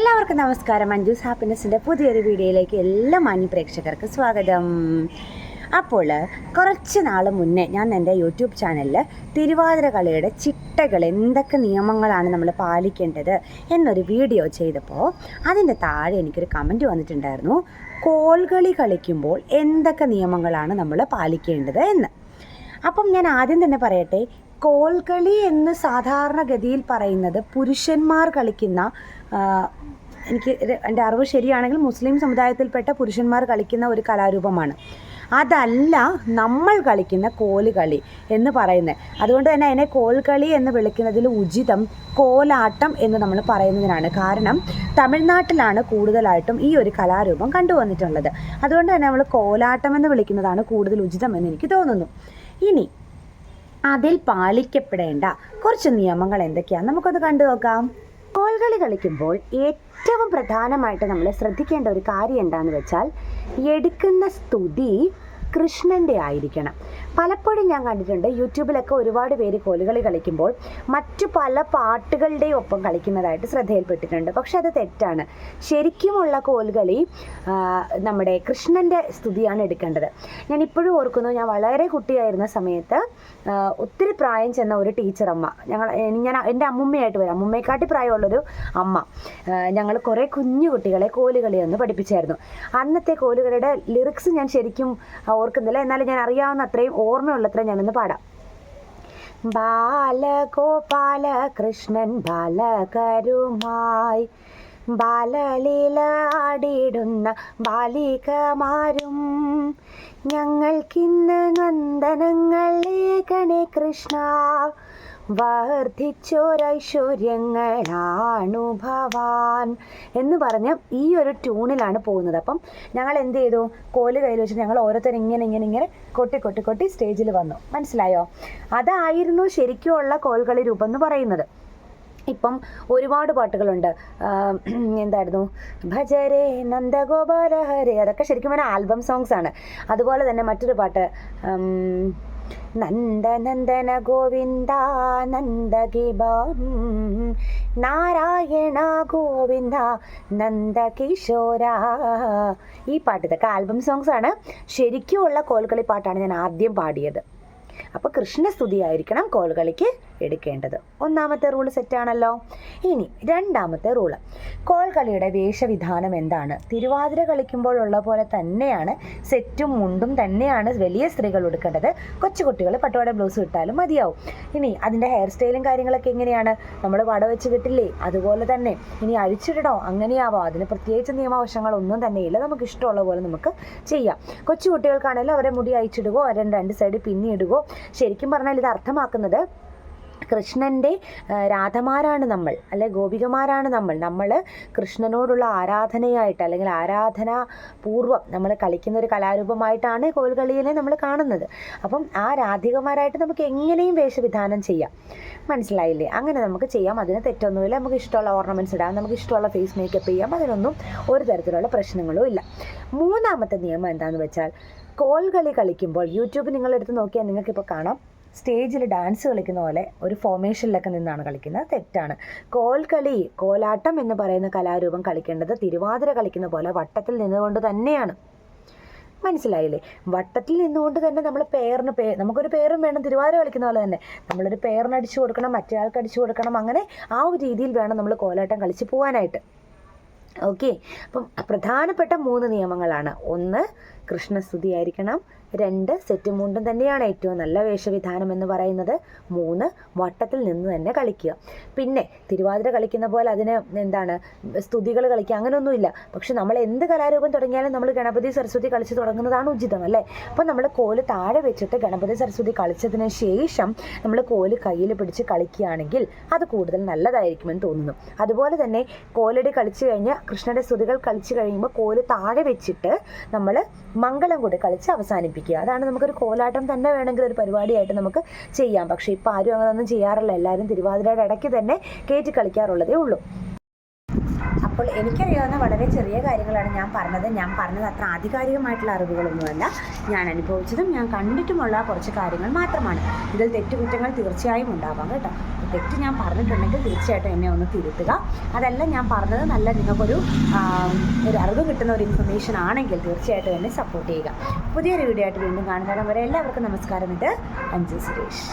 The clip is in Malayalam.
എല്ലാവർക്കും നമസ്കാരം. മഞ്ജൂസ് ഹാപ്പിനെസ്സിന്റെ പുതിയൊരു വീഡിയോയിലേക്ക് എല്ലാ മാന്യ പ്രേക്ഷകർക്ക് സ്വാഗതം. അപ്പോൾ കുറച്ച് നാൾ മുന്നേ ഞാൻ എന്റെ യൂട്യൂബ് ചാനലിൽ തിരുവാതിര കളിയുടെ ചിട്ടകൾ എന്തൊക്കെ നിയമങ്ങളാണ് നമ്മൾ പാലിക്കേണ്ടത് എന്നൊരു വീഡിയോ ചെയ്തപ്പോൾ അതിന്റെ താഴെ എനിക്കൊരു കമന്റ് വന്നിട്ടുണ്ടായിരുന്നു. കോൾകളി കളിക്കുമ്പോൾ എന്തൊക്കെ നിയമങ്ങളാണ് നമ്മൾ പാലിക്കേണ്ടത് എന്ന്. അപ്പം ഞാൻ ആദ്യം തന്നെ പറയട്ടെ കോൽകളി എന്ന് സാധാരണഗതിയിൽ പറയുന്നത് പുരുഷന്മാർ കളിക്കുന്ന എനിക്ക് എന്റെ അറിവ് ശരിയാണെങ്കിൽ മുസ്ലിം സമുദായത്തിൽപ്പെട്ട പുരുഷന്മാർ കളിക്കുന്ന ഒരു കലാരൂപമാണ്. അതല്ല നമ്മൾ കളിക്കുന്ന കോലുകളി എന്ന് പറയുന്നത്. അതുകൊണ്ട് തന്നെ അതിനെ കോൽകളി എന്ന് വിളിക്കുന്നതിൽ ഉചിതം കോലാട്ടം എന്ന് നമ്മൾ പറയുന്നതിനാണ്. കാരണം തമിഴ്നാട്ടിലാണ് കൂടുതലായിട്ടും ഈ ഒരു കലാരൂപം കണ്ടുവന്നിട്ടുള്ളത്. അതുകൊണ്ട് തന്നെ നമ്മൾ കോലാട്ടം എന്ന് വിളിക്കുന്നതാണ് കൂടുതൽ ഉചിതം എന്ന് എനിക്ക് തോന്നുന്നു. ഇനി അതിൽ പാലിക്കപ്പെടേണ്ട കുറച്ച് നിയമങ്ങൾ എന്തൊക്കെയാണ് നമുക്കത് കണ്ടു നോക്കാം. കോൾകളി കളിക്കുമ്പോൾ ഏറ്റവും പ്രധാനമായിട്ട് നമ്മൾ ശ്രദ്ധിക്കേണ്ട ഒരു കാര്യം എന്താണെന്ന് വെച്ചാൽ എടുക്കുന്ന സ്തുതി കൃഷ്ണന്റെ ആയിരിക്കണം. പലപ്പോഴും ഞാൻ കണ്ടിട്ടുണ്ട് യൂട്യൂബിലൊക്കെ ഒരുപാട് പേര് കോലുകളി കളിക്കുമ്പോൾ മറ്റു പല പാട്ടുകളുടെയും ഒപ്പം കളിക്കുന്നതായിട്ട് ശ്രദ്ധയിൽപ്പെട്ടിട്ടുണ്ട്. പക്ഷെ അത് തെറ്റാണ്. ശരിക്കുമുള്ള കോലുകളി നമ്മുടെ കൃഷ്ണന്റെ സ്തുതിയാണ് എടുക്കേണ്ടത്. ഞാൻ ഇപ്പോഴും ഓർക്കുന്നു ഞാൻ വളരെ കുട്ടിയായിരുന്ന സമയത്ത് ഒത്തിരി പ്രായം ചെന്ന ഒരു ടീച്ചറമ്മ. ഞങ്ങൾ ഞാൻ എന്റെ അമ്മുമ്മയായിട്ട് വരാം. അമ്മുമ്മയെക്കാട്ടി പ്രായമുള്ളൊരു അമ്മ. ഞങ്ങൾ കുറേ കുഞ്ഞു കുട്ടികളെ കോലുകളി എന്ന് പഠിപ്പിച്ചായിരുന്നു. അന്നത്തെ കോലുകളിയുടെ ലിറിക്സ് ഞാൻ ശരിക്കും ഓർക്കുന്നില്ല. എന്നാലും ഞാൻ അറിയാവുന്ന അത്രയും ഓർമ്മയുള്ളത്രയും ഞാനൊന്ന് പാടാം. ബാലഗോപാല കൃഷ്ണൻ ബാലകരുമായി ബാലലീല ആടിയിടുന്ന ബാലികമാരും ഞങ്ങൾക്കിന്ന് നന്ദനങ്ങളേകണേ കൃഷ്ണ. വർദ്ധിച്ചോരൈശ്വര്യങ്ങളാണു ഭവാൻ എന്ന് പറഞ്ഞ് ഈ ഒരു ട്യൂണിലാണ് പോകുന്നത്. അപ്പം ഞങ്ങൾ എന്ത് ചെയ്തു? കോൽ കയ്യിൽ വെച്ചിട്ട് ഞങ്ങൾ ഓരോരുത്തർ ഇങ്ങനെ ഇങ്ങനെ ഇങ്ങനെ കൊട്ടി കൊട്ടി കൊട്ടി സ്റ്റേജിൽ വന്നു. മനസ്സിലായോ? അതായിരുന്നു ശരിക്കുമുള്ള കോൽകളി രൂപം എന്ന് പറയുന്നത്. ഇപ്പം ഒരുപാട് പാട്ടുകളുണ്ട്. എന്തായിരുന്നു? ഭജരേ നന്ദഗോപാല ഹരേ അതൊക്കെ ശരിക്കും പറഞ്ഞാൽ ആൽബം സോങ്സ് ആണ്. അതുപോലെ തന്നെ മറ്റൊരു പാട്ട് നന്ദനന്ദന ഗോവിന്ദ നന്ദകിബം. നാരായണ ഗോവിന്ദ നന്ദകിശോര. ഈ പാട്ട് ഇതൊക്കെ ആൽബം സോങ്സ് ആണ്. ശരിക്കുമുള്ള കോൽക്കളി പാട്ടാണ് ഞാൻ ആദ്യം പാടിയത്. അപ്പോൾ കൃഷ്ണസ്തുതി ആയിരിക്കണം കോൽകളിക്ക് എടുക്കേണ്ടത്. ഒന്നാമത്തെ റൂൾ സെറ്റാണല്ലോ ഇനി രണ്ടാമത്തെ റൂൾ കോൽകളിയുടെ വേഷവിധാനം എന്താണ്? തിരുവാതിര കളിക്കുമ്പോഴുള്ള പോലെ തന്നെയാണ് സെറ്റും മുണ്ടും തന്നെയാണ് വലിയ സ്ത്രീകൾ എടുക്കേണ്ടത് കൊച്ചുകുട്ടികൾ പട്ടുപാട ബ്ലൗസ് ഇട്ടാലും മതിയാവും. ഇനി അതിന്റെ ഹെയർ സ്റ്റൈലും കാര്യങ്ങളൊക്കെ എങ്ങനെയാണ്? നമ്മൾ വട വെച്ച് കിട്ടില്ലേ? അതുപോലെ തന്നെ ഇനി അഴിച്ചിടണോ അങ്ങനെയാവോ? അതിന് പ്രത്യേകിച്ച് നിയമവശങ്ങളൊന്നും തന്നെയില്ല നമുക്ക് ഇഷ്ടമുള്ള പോലെ നമുക്ക് ചെയ്യാം. കൊച്ചുകുട്ടികൾക്കാണെങ്കിലും അവരെ മുടി അയച്ചിടുകയോ അവരെ രണ്ട് സൈഡ് പിന്നിടുകയോ ശരിക്കും പറഞ്ഞാൽ ഇത് അർത്ഥമാക്കുന്നത് കൃഷ്ണന്റെ രാധമാരാണ് നമ്മൾ അല്ലെ ഗോപികമാരാണ് നമ്മൾ. നമ്മൾ കൃഷ്ണനോടുള്ള ആരാധനയായിട്ട് അല്ലെങ്കിൽ ആരാധന പൂർവം നമ്മൾ കളിക്കുന്ന ഒരു കലാരൂപമായിട്ടാണ് കോൽകളിയിലെ നമ്മൾ കാണുന്നത്. അപ്പം ആ രാധികമാരായിട്ട് നമുക്ക് എങ്ങനെയും വേഷവിധാനം ചെയ്യാം. മനസ്സിലായില്ലേ? അങ്ങനെ നമുക്ക് ചെയ്യാം. അതിന് തെറ്റൊന്നുമില്ല. നമുക്ക് ഇഷ്ടമുള്ള ഓർണമെന്റ്സ് ഇടാം. നമുക്ക് ഇഷ്ടമുള്ള ഫേസ് മേക്കപ്പ് ചെയ്യാം. അതിനൊന്നും ഒരു തരത്തിലുള്ള പ്രശ്നങ്ങളും ഇല്ല. മൂന്നാമത്തെ നിയമം എന്താണെന്ന് വെച്ചാൽ കോൽകളി കളിക്കുമ്പോൾ യൂട്യൂബ് നിങ്ങളെടുത്ത് നോക്കിയാൽ നിങ്ങൾക്കിപ്പോൾ കാണാം. സ്റ്റേജിൽ ഡാൻസ് കളിക്കുന്ന പോലെ ഒരു ഫോർമേഷനിലൊക്കെ നിന്നാണ് കളിക്കുന്നത്. തെറ്റാണ്. കോൽകളി കോലാട്ടം എന്ന് പറയുന്ന കലാരൂപം കളിക്കേണ്ടത് തിരുവാതിര കളിക്കുന്ന പോലെ വട്ടത്തിൽ നിന്നുകൊണ്ട് തന്നെയാണ്. മനസ്സിലായില്ലേ? വട്ടത്തിൽ നിന്നുകൊണ്ട് തന്നെ നമ്മൾ പേരിന് പേ നമുക്കൊരു പേരും വേണം തിരുവാതിര കളിക്കുന്ന പോലെ തന്നെ. നമ്മളൊരു പേരിന് അടിച്ചു കൊടുക്കണം മറ്റേ ആൾക്ക് അടിച്ചു കൊടുക്കണം അങ്ങനെ ആ ഒരു രീതിയിൽ വേണം നമ്മൾ കോലാട്ടം കളിച്ച് പോകാനായിട്ട് ഓക്കെ? അപ്പം പ്രധാനപ്പെട്ട മൂന്ന് നിയമങ്ങളാണ്. ഒന്ന് കൃഷ്ണസ്തുതി ആയിരിക്കണം രണ്ട് സെറ്റ് മുണ്ടും തന്നെയാണ് ഏറ്റവും നല്ല വേഷവിധാനം എന്ന് പറയുന്നത്. മൂന്ന് വട്ടത്തിൽ നിന്ന് തന്നെ കളിക്കുക. പിന്നെ തിരുവാതിര കളിക്കുന്ന പോലെ അതിന് എന്താണ് സ്തുതികൾ കളിക്കുക അങ്ങനെയൊന്നുമില്ല പക്ഷെ നമ്മൾ എന്ത് കലാരൂപം തുടങ്ങിയാലും നമ്മൾ ഗണപതി സരസ്വതി കളിച്ച് തുടങ്ങുന്നതാണ് ഉചിതം അല്ലേ? അപ്പോൾ നമ്മൾ കോൽ താഴെ വെച്ചിട്ട് ഗണപതി സരസ്വതി കളിച്ചതിന് ശേഷം നമ്മൾ കോൽ കയ്യിൽ പിടിച്ച് കളിക്കുകയാണെങ്കിൽ അത് കൂടുതൽ നല്ലതായിരിക്കുമെന്ന് തോന്നുന്നു. അതുപോലെ തന്നെ കോലടി കളിച്ചു കഴിഞ്ഞ് കൃഷ്ണന്റെ സ്തുതികൾ കളിച്ചു കഴിയുമ്പോൾ കോൽ താഴെ വെച്ചിട്ട് നമ്മൾ മംഗളം കൂടി കളിച്ച് അവസാനിപ്പിക്കുക. അതാണ് നമുക്കൊരു കോലാട്ടം തന്നെ വേണമെങ്കിൽ ഒരു പരിപാടിയായിട്ട് നമുക്ക് ചെയ്യാം. പക്ഷേ ഇപ്പോൾ ആരും അങ്ങനെയൊന്നും ചെയ്യാറില്ല. എല്ലാവരും തിരുവാതിരയുടെ ഇടയ്ക്ക് തന്നെ കയറ്റി കളിക്കാറുള്ളതേ ഉള്ളൂ. അപ്പോൾ എനിക്കറിയാവുന്ന വളരെ ചെറിയ കാര്യങ്ങളാണ് ഞാൻ പറഞ്ഞത്. ഞാൻ പറഞ്ഞത് അത്ര ആധികാരികമായിട്ടുള്ള അറിവുകളൊന്നുമല്ല. ഞാൻ അനുഭവിച്ചതും ഞാൻ കണ്ടിട്ടുമുള്ള കുറച്ച് കാര്യങ്ങൾ മാത്രമാണ്. ഇതിൽ തെറ്റുകുറ്റങ്ങൾ തീർച്ചയായും ഉണ്ടാവാം കേട്ടോ. തെറ്റ് ഞാൻ പറഞ്ഞിട്ടുണ്ടെങ്കിൽ തീർച്ചയായിട്ടും എന്നെ ഒന്ന് തിരുത്തുക. അതല്ല ഞാൻ പറഞ്ഞത് നല്ല നിങ്ങൾക്കൊരു ഒരു അറിവ് കിട്ടുന്ന ഒരു ഇൻഫർമേഷൻ ആണെങ്കിൽ തീർച്ചയായിട്ടും എന്നെ സപ്പോർട്ട് ചെയ്യുക. പുതിയൊരു വീഡിയോ ആയിട്ട് വീണ്ടും കാണുന്നതിനും വരെ എല്ലാവർക്കും നമസ്കാരം ഇത് അഞ്ജു സുരേഷ്